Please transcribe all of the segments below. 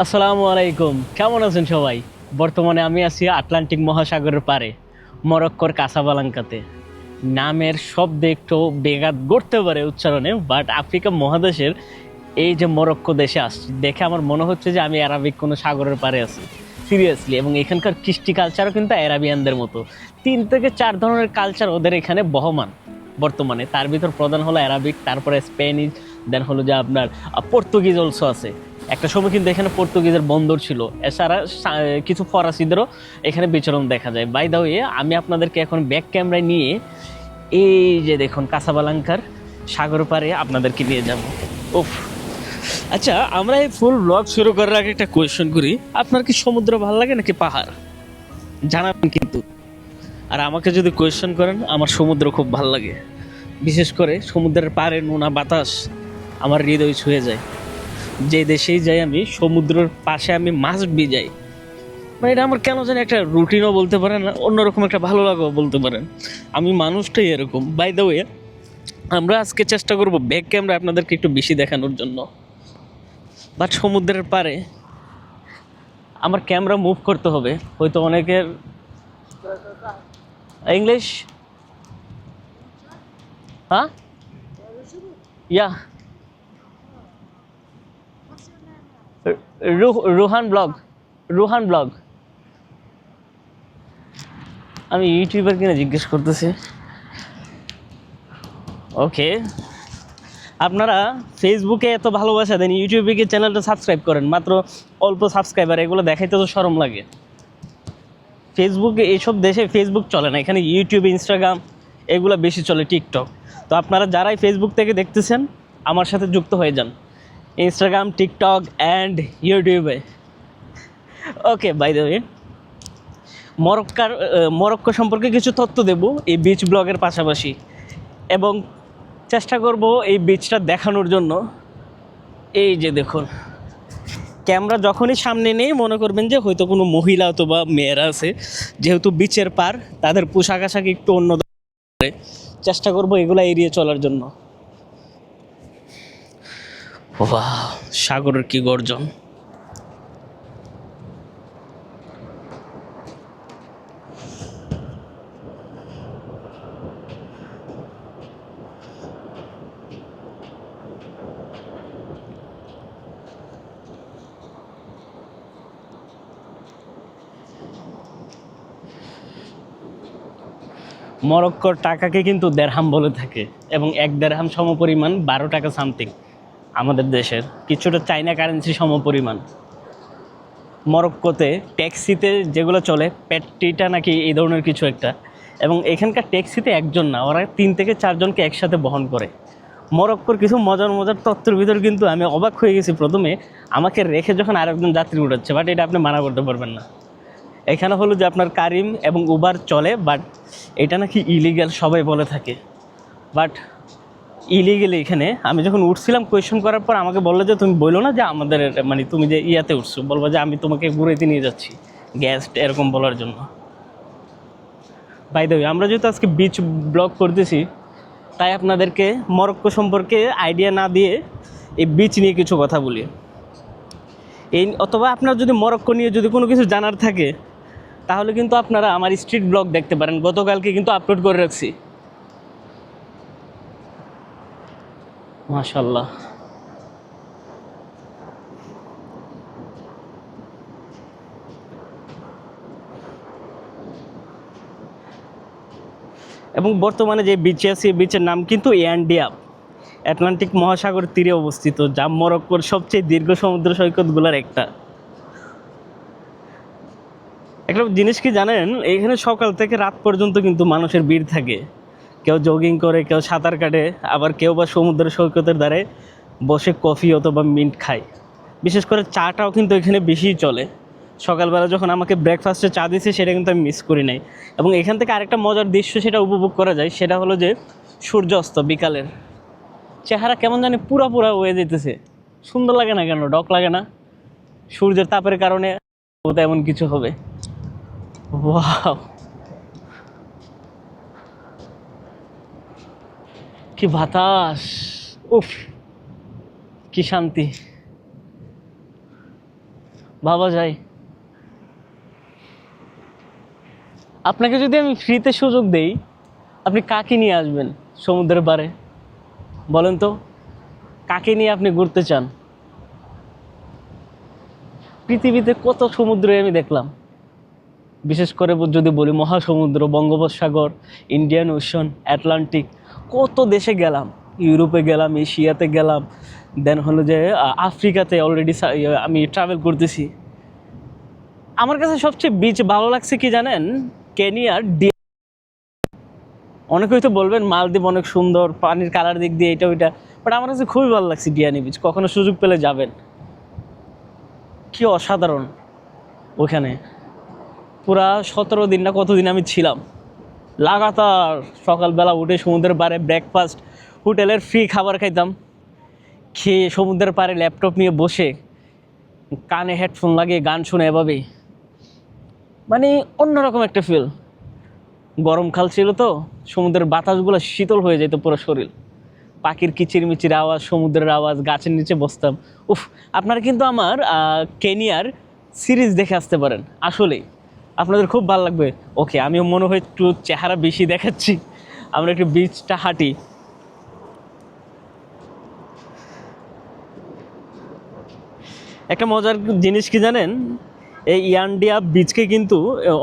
আসসালামু আলাইকুম। কেমন আছেন সবাই? বর্তমানে আমি আছি আটলান্টিক মহাসাগরের পারে মরক্কোর কাসাবালাঙ্কাতে। নামের শব্দে একটু বেগাত গড়তে পারে উচ্চারণে বাট আফ্রিকা মহাদেশের এই যে মরক্কো দেশে আসছি, দেখে আমার মনে হচ্ছে যে আমি অ্যারাবিক কোনো সাগরের পারে আছি সিরিয়াসলি এবং এখানকার কৃষ্টি কালচারও কিন্তু অ্যারাবিয়ানদের মতো। তিন থেকে চার ধরনের কালচার ওদের এখানে বহমান বর্তমানে। তার ভিতর প্রধান হলো অ্যারাবিক তারপরে স্পেনিশ দেন হলো যে আপনার পর্তুগিজ অলসো আছে। একটা সময় কিন্তু এখানে পর্তুগিজের বন্দর ছিল। এছাড়া কিছু ফরাসিদেরও এখানে বিচরণ দেখা যায়। বাই দা ওয়ে আমি আপনাদেরকে এখন ব্যাক ক্যামেরায় নিয়ে এই যে দেখুন, কাসাবালাঙ্কার সাগর পারে আপনাদেরকে নিয়ে যাব। উফ। আচ্ছা আমরা এই ফুল ব্লগ শুরু করার আগে একটা কোয়েশ্চেন করি। আপনার কি সমুদ্র ভালো লাগে নাকি পাহাড়? জানাবেন কিন্তু। আর আমাকে যদি কোয়েশ্চেন করেন, আমার সমুদ্র খুব ভালো লাগে। বিশেষ করে সমুদ্রের পাড়ে নোনা বাতাস, আমার হৃদয় ছুঁয়ে যায়। যে দেশেই যাই আমি, সমুদ্রের পাশে আমি মাছ বি যাই মানে এটা আমার কেন জানি একটা রুটিনও বলতে পারেন অন্যরকম একটা ভালো লাগাও বলতে পারেন। আমি মানুষটাই এরকম। বাই দ্য ওয়ে আমরা আজকে চেষ্টা করব ব্যাক ক্যামেরা আপনাদেরকে একটু বেশি দেখানোর জন্য। বাট সমুদ্রের পারে আমার ক্যামেরা মুভ করতে হবে। হয়তো অনেকের ইংলিশ হ্যাঁ yeah Ruhan blog Ruhan blog. আমি ইউটিউবার কিনা জিজ্ঞেস করতেছি। ওকে। আপনারা ফেসবুকে এত ভালোবাসা দেন, ইউটিউবে গিয়ে চ্যানেলটা সাবস্ক্রাইব করেন, মাত্র অল্প সাবস্ক্রাইবার, এগুলো দেখাইতে তো সরম লাগে। ফেসবুকে, এইসব দেশে ফেসবুক চলে না, এখানে ইউটিউব, ইনস্টাগ্রাম, এগুলো বেশি চলে, টিকটক। তো আপনারা যারাই ফেসবুক থেকে দেখতেছেন, আমার সাথে যুক্ত হয়ে যান। ইনস্টাগ্রাম টিকটক অ্যান্ড ইউটিউবে ওকে বাই দ্য ওয়ে মরক্কার মরক্কো সম্পর্কে কিছু তথ্য দেব এই বিচ ব্লগের পাশাপাশি। এবং চেষ্টা করব এই বিচটা দেখানোর জন্য। এই যে দেখুন, ক্যামেরা যখনই সামনে নেই, মনে করবেন যে হয়তো কোনো মহিলা অথবা মেয়েরা আছে। যেহেতু বিচের পার, তাদের পোশাক আশাক একটু অন্য। চেষ্টা করব এগুলো এড়িয়ে চলার জন্য। ওয়াও সাগরের কি গর্জন? মরক্কোর টাকাকে কিন্তু দেড়হাম বলে থাকে এবং এক দেড়হাম সমপরিমাণ বারো টাকা সামথিং। আমাদের দেশের কিছুটা চাইনা কারেন্সি সমপরিমাণ। মরক্কোতে ট্যাক্সিতে যেগুলো চলে পেট্টিটা নাকি এই ধরনের কিছু একটা। এবং এখানকার ট্যাক্সিতে একজন না, ওরা তিন থেকে চারজনকে একসাথে বহন করে। মরক্কোর কিছু মজার মজার তত্ত্বের ভিতর কিন্তু আমি অবাক হয়ে গেছি প্রথমে। আমাকে রেখে যখন আরেকজন যাত্রী উঠাচ্ছে বাট এটা আপনি মানা করতে পারবেন না। এখানে হলো যে আপনার কারিম এবং উবার চলে বাট এটা নাকি ইলিগ্যাল সবাই বলে থাকে। বাট ইলিগেল এখানে, আমি যখন উঠছিলাম কোয়েশন করার পর আমাকে বলল যে, তুমি বলল না যে আমাদের মানে তুমি যে ইয়াতে উঠছো? বলব যে, আমি তোমাকে ঘুরেতে নিয়ে যাচ্ছি গ্যাস্ট এরকম বলার জন্য. বাই দ্য আমরা যেহেতু আজকে বিচ ব্লগ করতেছি, তাই আপনাদেরকে মরক্কো সম্পর্কে আইডিয়া না দিয়ে এই বিচ নিয়ে কিছু কথা বলি। এই, অথবা আপনার যদি মরক্কো নিয়ে যদি কোনো কিছু জানার থাকে, তাহলে কিন্তু আপনারা আমার স্ট্রিট ব্লগ দেখতে পারেন। গতকালকে কিন্তু আপলোড করে রাখছি। মাশাল্লাহ এবং বর্তমানে যে বিচে আছে বিচের নাম কিন্তু এয়ান্ডিয়া আটলান্টিক মহাসাগর তীরে অবস্থিত, যা মরক্কোর সবচেয়ে দীর্ঘ সমুদ্র সৈকতগুলোর একটা। একটা জিনিস কি জানেন? এখানে সকাল থেকে রাত পর্যন্ত কিন্তু মানুষের ভিড় থাকে। কেউ জগিং করে, কেউ সাঁতার কাটে, আবার কেউ বা সমুদ্র সৈকতের ধারে বসে কফি অথবা মিন্ট খায়। বিশেষ করে চাটাও কিন্তু এখানে বেশি চলে। সকালবেলা যখন আমাকে ব্রেকফাস্টে চা দিয়েছে সেটা কিন্তু আমি মিস করি নাই। এবং এখান থেকে আরেকটা মজার দৃশ্য সেটা উপভোগ করা যায়, সেটা হলো যে সূর্যাস্ত বিকালের। চেহারা কেমন জানি পুরা পুরা হয়ে যেতেছে। সুন্দর লাগে না কেন? ডক লাগে না? সূর্যের তাপের কারণে হয়তো এমন কিছু হবে। ওয়াও! কি বাতাস? উফ, কি শান্তি। ভাবা যায় আপনাকে যদি আমি ফ্রিতে সুযোগ দেই, আপনি কাকে নিয়ে আসবেন সমুদ্রের পাড়ে? বলেন তো, কাকে নিয়ে আপনি ঘুরতে চান? পৃথিবীতে কত সমুদ্রই আমি দেখলাম। বিশেষ করে যদি বলি মহাসমুদ্র, বঙ্গোপসাগর, ইন্ডিয়ান ওশন, অ্যাটলান্টিক কত দেশে গেলাম? ইউরোপে গেলাম, এশিয়াতে গেলাম দেন হলো যে আফ্রিকাতে অলরেডি আমি ট্রাভেল করতেছি। আমার কাছে সবচেয়ে বিচ ভালো লাগছে কি জানেন? কেনিয়ার ডি অনেকে হয়তো বলবেন মালদ্বীপ অনেক সুন্দর, পানির কালার দিক দিয়ে এটা ওইটা বাট আমার কাছে খুবই ভালো লাগছে ডিয়ানি বিচ কখনো সুযোগ পেলে যাবেন। কি অসাধারণ ওখানে। পুরা সতেরো দিন না কতদিন আমি ছিলাম। লাগাতার সকালবেলা উঠে সমুদ্রের পাড়ে ব্রেকফাস্ট হোটেলের ফ্রি খাবার খাইতাম। খেয়ে সমুদ্রের পাড়ে ল্যাপটপ নিয়ে বসে, কানে হেডফোন লাগিয়ে গান শুনে এভাবেই। মানে অন্যরকম একটা ফিল গরমকাল ছিল তো, সমুদ্রের বাতাসগুলো শীতল হয়ে যেত পুরো শরীর। পাখির কিচিরমিচির আওয়াজ, সমুদ্রের আওয়াজ, গাছের নিচে বসতাম। উফ, আপনারা কিন্তু আমার কেনিয়ার সিরিজ দেখে আসতে পারেন, আসলেই। আপনাদের খুব ভালো লাগবে। ওকে, আমিও মনে হয় একটু চেহারা বেশি দেখাচ্ছি। আমরা একটু বিচটা হাঁটি। একটা মজার জিনিস কি জানেন? এই ইয়ান্ডিয়া বিচকে কিন্তু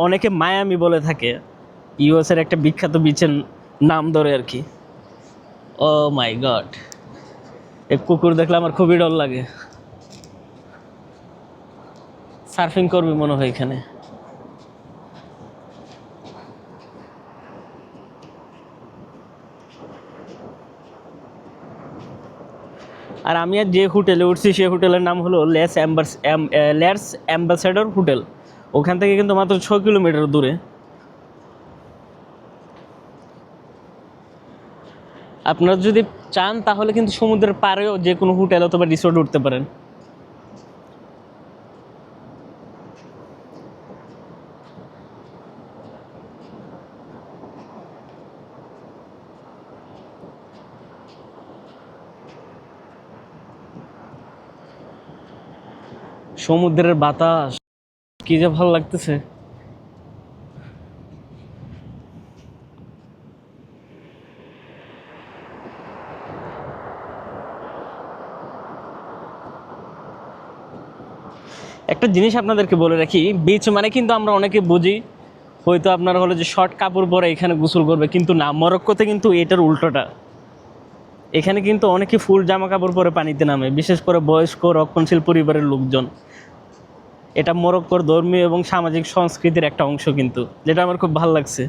অনেকে মায়ামি বলে থাকে। ইউএসের একটা বিখ্যাত বিচের নাম ধরে আর কি। Oh my God. এই কুকুর দেখলে আমার খুবই ডর লাগে। সার্ফিং করবি মনে হয় এখানে। আর আমি আর যে হোটেলে উঠছি সেই হোটেলের নাম হলো লেস অ্যাম্বাস লেস অ্যাম্বাসেডর হোটেল। ওখান থেকে কিন্তু মাত্র ছ কিলোমিটার দূরে। আপনারা যদি চান, তাহলে কিন্তু সমুদ্রের পারেও যে কোনো হোটেল অথবা রিসোর্ট উঠতে পারেন। সমুদ্রের বাতাস। কি যে ভালো লাগতেছে। একটা জিনিস আপনাদেরকে বলে রাখি বিচ মানে কিন্তু আমরা অনেকে বুঝি, হয়তো আপনার হলো যে শর্ট কাপড় পরে এখানে গোসল করবে, কিন্তু না, মরক্কোতে কিন্তু এটার উল্টোটা। এখানে কিন্তু অনেকে ফুল জামা কাপড় পরে পানিতে নামে, বিশেষ করে বয়স্ক, রক্ষণশীল পরিবারের লোকজন। এটা মরক্কোর ধর্মীয় এবং সামাজিক সংস্কৃতির একটা অংশ কিন্তু, যেটা আমার খুব ভালো লাগছে।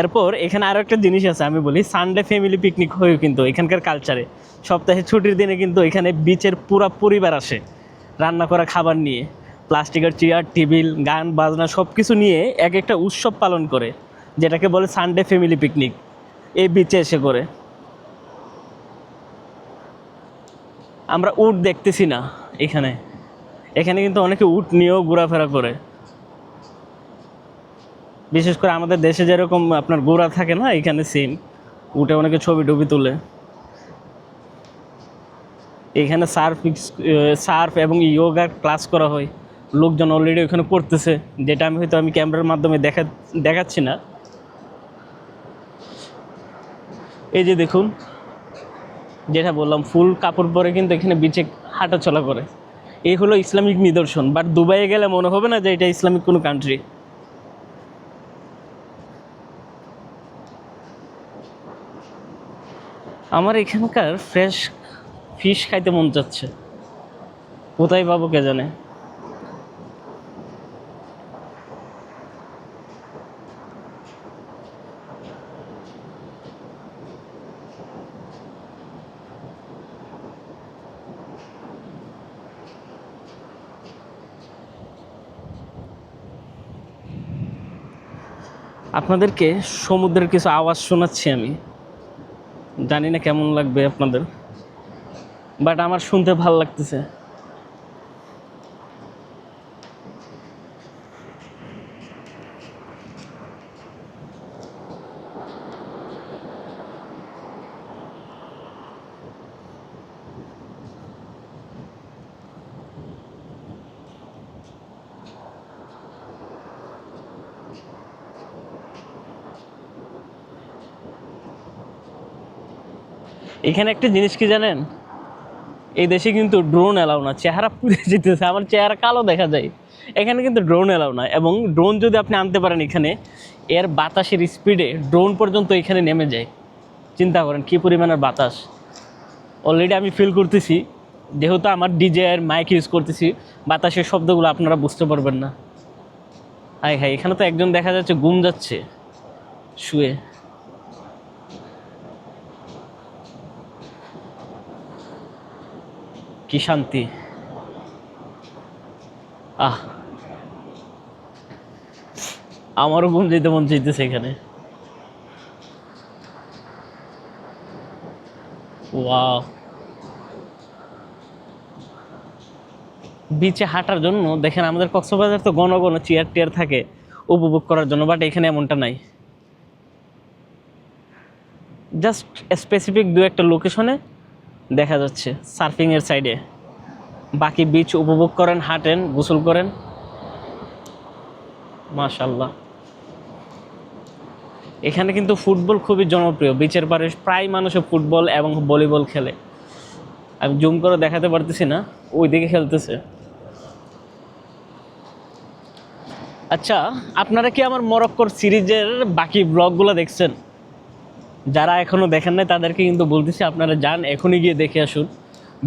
এরপর এখানে আরও একটা জিনিস আছে, আমি বলি সানডে ফ্যামিলি পিকনিক হয়েও কিন্তু এখানকার কালচারে সপ্তাহে ছুটির দিনে কিন্তু এখানে বিচের পুরা পরিবার আসে, রান্না করা খাবার নিয়ে। প্লাস্টিকের চেয়ার টেবিল, গান, বাজনা সব কিছু নিয়ে এক একটা উৎসব পালন করে, যেটাকে বলে সানডে ফ্যামিলি পিকনিক এই বিচে এসে করে। আমরা উট দেখতেছি না এখানে। এখানে কিন্তু অনেকে উট নিয়েও ঘোরাফেরা করে। বিশেষ করে আমাদের দেশে যেরকম আপনার গোড়া থাকে না, এখানে সেম উঠে অনেকে ছবি টবি তুলে। এখানে সার্ফ সার্ফ এবং ইয়োগার ক্লাস করা হয়। লোকজন অলরেডি ওখানে করতেছে যেটা আমি হয়তো আমি ক্যামেরার মাধ্যমে দেখা, দেখাচ্ছি না। এই যে দেখুন যেটা বললাম, ফুল কাপড় পরে কিন্তু এখানে বিচে হাঁটাচলা করে। এই হলো ইসলামিক নিদর্শন বাট দুবাইয়ে গেলে মনে হবে না যে এটা ইসলামিক কোনো কান্ট্রি আমার এখানকার ফ্রেশ ফিশ খাইতে মন চাচ্ছে। কোথায় পাবো কে জানে? আপনাদেরকে সমুদ্রের কিছু আওয়াজ শোনাচ্ছি আমি। জানি না কেমন লাগবে আপনাদের বাট আমার শুনতে ভালো লাগতেছে। এখানে একটা জিনিস কি জানেন? এই দেশে কিন্তু ড্রোন এলাও না, চেহারা পুড়ে যেতেছে আমার চেহারা কালো দেখা যায়। এখানে কিন্তু ড্রোন এলাও না, এবং ড্রোন যদি আপনি আনতে পারেন এখানে, এর বাতাসের স্পিডে ড্রোন পর্যন্ত এখানে নেমে যায়। চিন্তা করেন, কী পরিমাণের বাতাস? অলরেডি আমি ফিল করতেছি, যেহেতু আমার ডিজে এর মাইক ইউজ করতেছি, বাতাসের শব্দগুলো আপনারা বুঝতে পারবেন না। হাই হাই এখানে তো একজন দেখা যাচ্ছে, ঘুম যাচ্ছে, শুয়ে। কি শান্তি? আহ। আমারও ঘুম যেতে মন চাইতেছে এখানে। ওয়াও। বিচে হাঁটার জন্য, দেখেন আমাদের কক্সবাজার তো ঘন ঘন চেয়ার টেয়ার থাকে, উপভোগ করার জন্য বাট এখানে এমনটা নাই। জাস্ট স্পেসিফিক দু একটা লোকেশনে দেখা যাচ্ছে সার্ফিংয়ের সাইডে। বাকি বিচ উপভোগ করেন, হাঁটেন, গোসল করেন। মাশাল্লাহ এখানে কিন্তু ফুটবল খুবই জনপ্রিয়। বিচের পারে প্রায় মানুষে ফুটবল এবং ভলিবল খেলে। আমি জুম করে দেখাতে পারতেছি না ওই দিকে খেলতেছে। আচ্ছা আপনারা কি আমার মরক্কোর সিরিজের বাকি ব্লগগুলো দেখছেন? যারা এখনও দেখেন নাই, তাদেরকে কিন্তু বলতেছি, আপনারা যান, এখনই গিয়ে দেখে আসুন।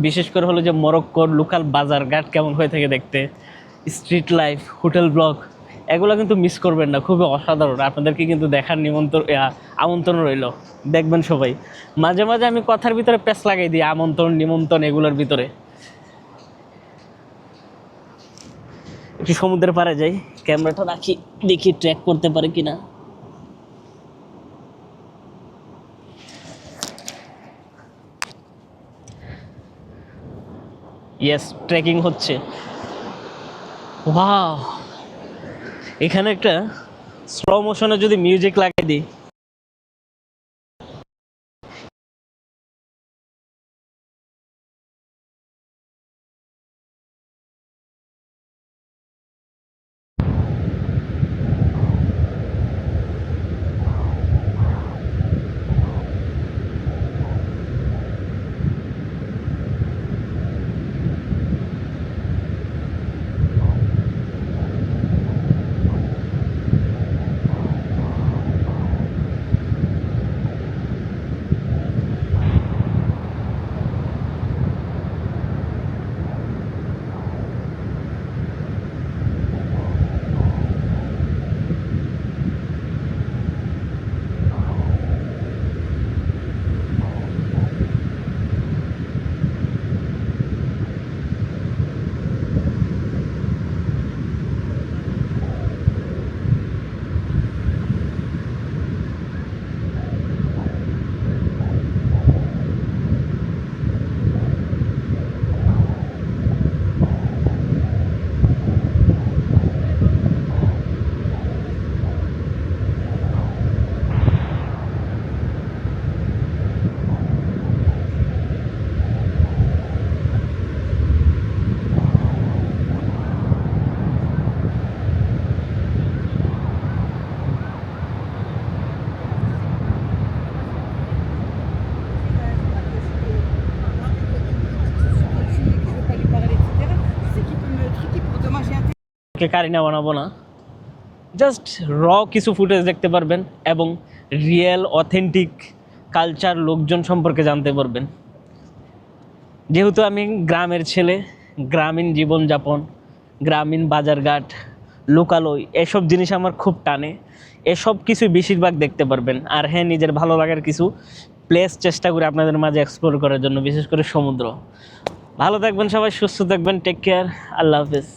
বিশেষ করে হলো যে মরক্কোর লোকাল বাজার ঘাট কেমন হয়ে থাকে দেখতে স্ট্রিট লাইফ হোটেল ব্লক এগুলো কিন্তু মিস করবেন না, খুবই অসাধারণ। আপনাদেরকে কিন্তু দেখার নিমন্ত্রণ আমন্ত্রণ রইল। দেখবেন সবাই। মাঝে মাঝে আমি কথার ভিতরে প্যাচ লাগাই দিই, আমন্ত্রণ, নিমন্ত্রণ এগুলোর ভিতরে। একটু সমুদ্রের পাড়ে যাই, ক্যামেরাটা রাখি, দেখি ট্র্যাক করতে পারে কিনা। ইয়েস ট্রেকিং হচ্ছে। ওয়াও এখানে একটা স্লো মোশনে যদি মিউজিক লাগিয়ে দিই কে কারিনা বানাবো না। জাস্ট র কিছু ফুটেজ দেখতে পারবেন এবং রিয়েল অথেন্টিক কালচার লোকজন সম্পর্কে জানতে পারবেন। যেহেতু আমি গ্রামের ছেলে, গ্রামীণ জীবনযাপন, গ্রামীণ বাজারঘাট, লোকালয়, এসব জিনিস আমার খুব টানে। এসব কিছু বেশিরভাগ দেখতে পারবেন। আর হ্যাঁ নিজের ভালো লাগার কিছু প্লেস চেষ্টা করে আপনাদের মাঝে এক্সপ্লোর করার জন্য, বিশেষ করে সমুদ্র। ভালো থাকবেন সবাই, সুস্থ থাকবেন টেক কেয়ার আল্লাহ হাফিজ।